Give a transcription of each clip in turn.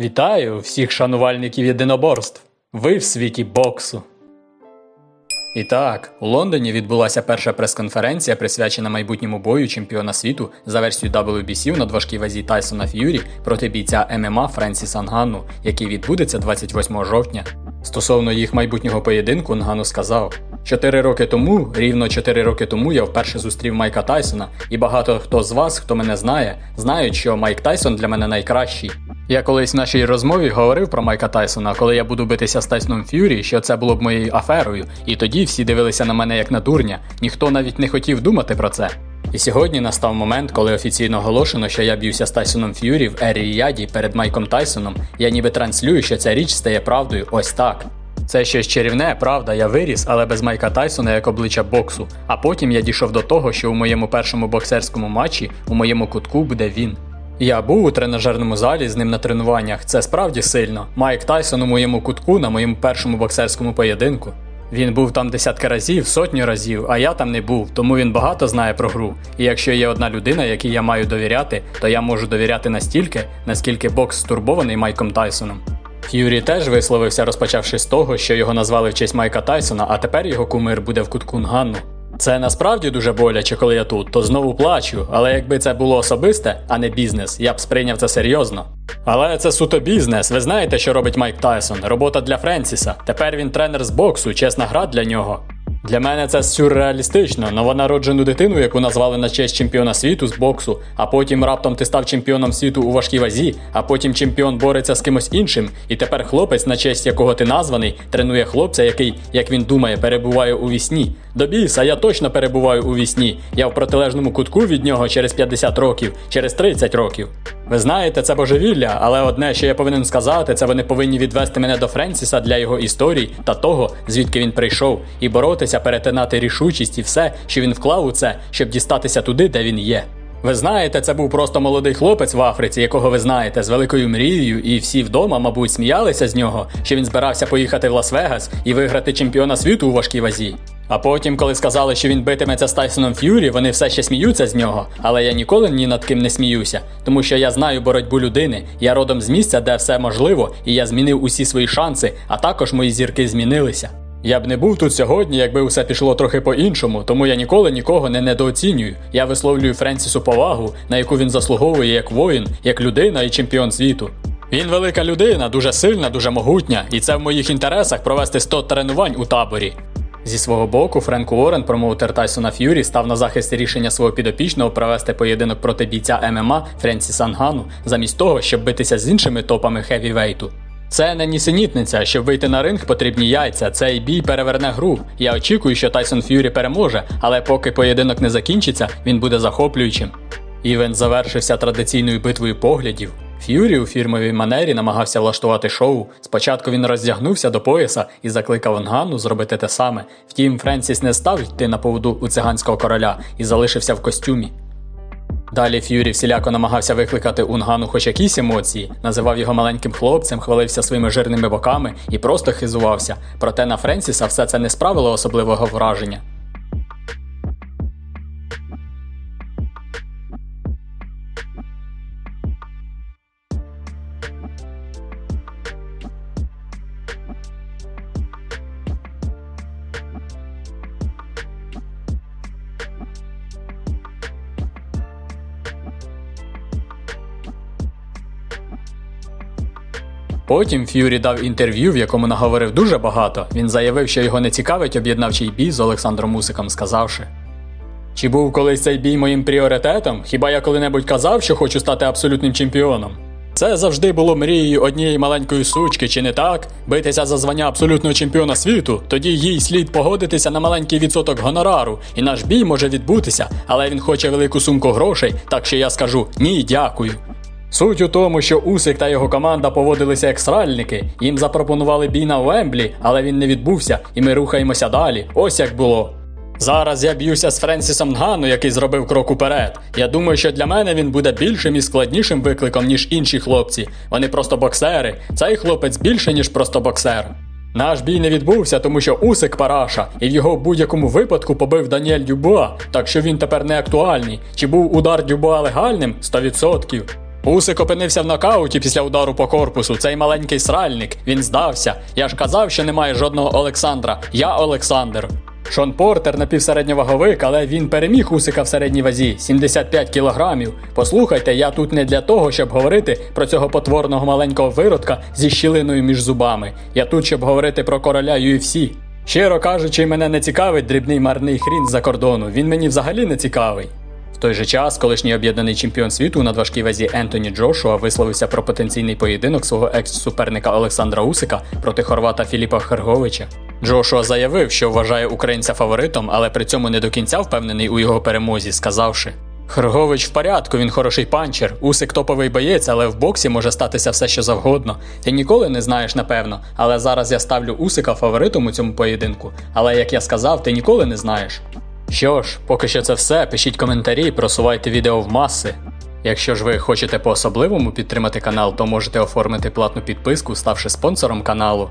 Вітаю всіх шанувальників єдиноборств. Ви в світі боксу. І так, у Лондоні відбулася перша прес-конференція, присвячена майбутньому бою чемпіона світу за версією WBC в надважкій вазі Тайсона Ф'юрі проти бійця ММА Френсіса Нганну, який відбудеться 28 жовтня. Стосовно їх майбутнього поєдинку, Нгану сказав: Чотири роки тому, рівно чотири роки тому, я вперше зустрів Майка Тайсона, і багато хто з вас, хто мене знає, знають, що Майк Тайсон для мене найкращий. Я колись в нашій розмові говорив про Майка Тайсона, коли я буду битися з Тайсоном Ф'юрі, що це було б моєю аферою, і тоді всі дивилися на мене як на дурня, ніхто навіть не хотів думати про це. І сьогодні настав момент, коли офіційно оголошено, що я б'юся з Тайсоном Ф'юрі в Ері Яді перед Майком Тайсоном. Я ніби транслюю, що ця річ стає правдою ось так. Це щось чарівне, правда, я виріс, але без Майка Тайсона як обличчя боксу. А потім я дійшов до того, що у моєму першому боксерському матчі у моєму кутку буде він. Я був у тренажерному залі з ним на тренуваннях. Це справді сильно. Майк Тайсон у моєму кутку на моєму першому боксерському поєдинку. Він був там десятки разів, сотню разів, а я там не був, тому він багато знає про гру. І якщо є одна людина, якій я маю довіряти, то я можу довіряти настільки, наскільки бокс стурбований Майком Тайсоном. Ф'юрі теж висловився, розпочавши з того, що його назвали в честь Майка Тайсона, а тепер його кумир буде в кутку Нганну. Це насправді дуже боляче, коли я тут, то знову плачу. Але якби це було особисте, а не бізнес, я б сприйняв це серйозно. Але це суто бізнес. Ви знаєте, що робить Майк Тайсон? Робота для Френсіса. Тепер він тренер з боксу, чесна гра для нього. Для мене це сюрреалістично. Новонароджену дитину, яку назвали на честь чемпіона світу з боксу, а потім раптом ти став чемпіоном світу у важкій вазі, а потім чемпіон бореться з кимось іншим, і тепер хлопець, на честь якого ти названий, тренує хлопця, який, як він думає, перебуває у вісні. До біса, я точно перебуваю у вісні. Я в протилежному кутку від нього через 50 років, через 30 років. Ви знаєте, це божевілля, але одне, що я повинен сказати, це вони повинні відвести мене до Френсіса для його історій та того, звідки він прийшов, і боротися, перетинати рішучість і все, що він вклав у це, щоб дістатися туди, де він є. Ви знаєте, це був просто молодий хлопець в Африці, якого ви знаєте, з великою мрією, і всі вдома, мабуть, сміялися з нього, що він збирався поїхати в Лас-Вегас і виграти чемпіона світу у важкій вазі. А потім, коли сказали, що він битиметься з Тайсоном Ф'юрі, вони все ще сміються з нього, але я ніколи ні над ким не сміюся, тому що я знаю боротьбу людини. Я родом з місця, де все можливо, і я змінив усі свої шанси, а також мої зірки змінилися. Я б не був тут сьогодні, якби все пішло трохи по-іншому, тому я ніколи нікого не недооцінюю. Я висловлюю Френсісу повагу, на яку він заслуговує як воїн, як людина і чемпіон світу. Він велика людина, дуже сильна, дуже могутня, і це в моїх інтересах провести 100 тренувань у таборі. Зі свого боку, Френк Уоррен, промоутер Тайсона Ф'юрі, став на захист рішення свого підопічного провести поєдинок проти бійця ММА Френсіса Нгану, замість того, щоб битися з іншими топами хевівейту. Це не нісенітниця, щоб вийти на ринг, потрібні яйця. Цей бій переверне гру. Я очікую, що Тайсон Ф'юрі переможе, але поки поєдинок не закінчиться, він буде захоплюючим. Івент завершився традиційною битвою поглядів. Ф'юрі у фірмовій манері намагався влаштувати шоу. Спочатку він роздягнувся до пояса і закликав Нгану зробити те саме. Втім, Френсіс не став йти на поводу у циганського короля і залишився в костюмі. Далі Ф'юрі всіляко намагався викликати Унгану хоч якісь емоції, називав його маленьким хлопцем, хвалився своїми жирними боками і просто хизувався. Проте на Френсіса все це не справило особливого враження. Потім Ф'юрі дав інтерв'ю, в якому наговорив дуже багато. Він заявив, що його не цікавить об'єднавчий бій з Олександром Мусиком, сказавши. Чи був колись цей бій моїм пріоритетом? Хіба я коли-небудь казав, що хочу стати абсолютним чемпіоном? Це завжди було мрією однієї маленької сучки, чи не так? Битися за звання абсолютного чемпіона світу, тоді їй слід погодитися на маленький відсоток гонорару, і наш бій може відбутися, але він хоче велику сумку грошей, так що я скажу ні, дякую. Суть у тому, що Усик та його команда поводилися як сральники. Їм запропонували бій на Уемблі, але він не відбувся, і ми рухаємося далі. Ось як було. Зараз я б'юся з Френсісом Нгану, який зробив крок уперед. Я думаю, що для мене він буде більшим і складнішим викликом, ніж інші хлопці. Вони просто боксери. Цей хлопець більше, ніж просто боксер. Наш бій не відбувся, тому що Усик параша, і в його будь-якому випадку побив Даніель Дюбуа, так що він тепер не актуальний. Чи був удар Дюбуа легальним? 100%. Усик опинився в нокауті після удару по корпусу. Цей маленький сральник. Він здався. Я ж казав, що немає жодного Олександра. Я Олександр. Шон Портер напівсередньоваговик, але він переміг Усика в середній вазі 75 кілограмів. Послухайте, я тут не для того, щоб говорити про цього потворного маленького виродка зі щілиною між зубами. Я тут, щоб говорити про короля UFC. Щиро кажучи, мене не цікавить дрібний марний хрін з-за кордону. Він мені взагалі не цікавий. Той же час, колишній об'єднаний чемпіон світу у надважкій вазі Ентоні Джошуа висловився про потенційний поєдинок свого екс-суперника Олександра Усика проти хорвата Філіпа Херговича. Джошуа заявив, що вважає українця фаворитом, але при цьому не до кінця впевнений у його перемозі, сказавши. Хергович в порядку, він хороший панчер. Усик топовий боєць, але в боксі може статися все, що завгодно. Ти ніколи не знаєш, напевно. Але зараз я ставлю Усика фаворитом у цьому поєдинку. Але як я сказав, ти ніколи не знаєш. Що ж, поки що це все. Пишіть коментарі, просувайте відео в маси. Якщо ж ви хочете по-особливому підтримати канал, то можете оформити платну підписку, ставши спонсором каналу.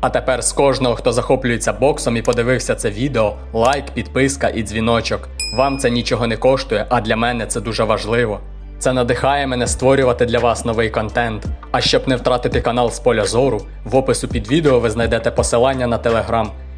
А тепер з кожного, хто захоплюється боксом і подивився це відео, лайк, підписка і дзвіночок. Вам це нічого не коштує, а для мене це дуже важливо. Це надихає мене створювати для вас новий контент. А щоб не втратити канал з поля зору, в опису під відео ви знайдете посилання на телеграм.